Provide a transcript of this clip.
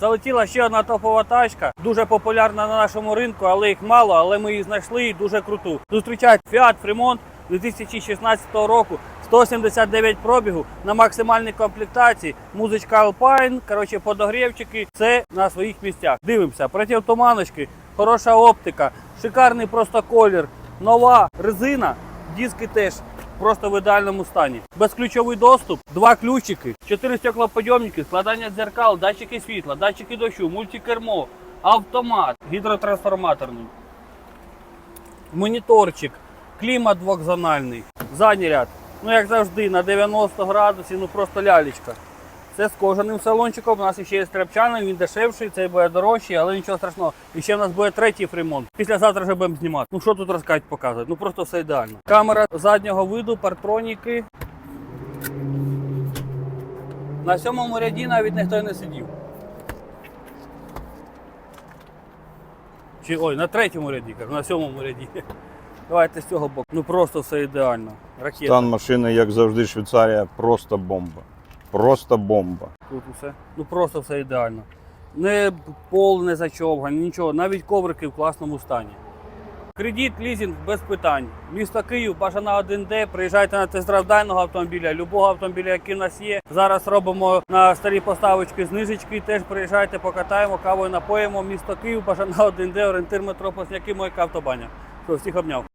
Залетіла ще одна топова тачка, дуже популярна на нашому ринку, але їх мало, але ми її знайшли і дуже круту. Зустрічають Fiat Fremont 2016 року. 179 пробігу на максимальній комплектації, музичка Alpine, коротше, подогрівчики, це на своїх місцях. Дивимося, противтуманочки, хороша оптика, шикарний просто колір, нова резина, диски теж просто в ідеальному стані. Безключовий доступ, два ключики, чотири стеклоподйомники, складання дзеркал, датчики світла, датчики дощу, мультикермо, автомат, гідротрансформаторний, моніторчик, клімат двохзональний, задній ряд. Ну, як завжди, на 90 градусів, ну просто лялечка. Це з кожаним салончиком. У нас ще є стряпчаний, він дешевший, цей буде дорожчий, але нічого страшного. І ще в нас буде третій фремонт. Післязавтра вже будемо знімати. Ну що тут розказати, показувати? Ну просто все ідеально. Камера заднього виду, партроніки. На сьомому ряді навіть ніхто не сидів. Чи ой, на третьому ряді, кажу, на сьомому ряді. Давайте з цього боку. Ну просто все ідеально. Ракета. Стан машини, як завжди, Швейцарія, просто бомба. Просто бомба. Тут усе. Ну просто все ідеально. Не пол не зачовганий, нічого. Навіть коврики в класному стані. Кредит, лізинг без питань. Місто Київ, бажана 1D. Приїжджайте на тест-драйв автомобіля, любого автомобіля, який в нас є. Зараз робимо на старі поставочки знижечки. Теж приїжджайте, покатаємо, кавою напоїмо. Місто Київ, бажана 1D, орієнтир метро Посняки, Мойка автобаня. Всіх обняв.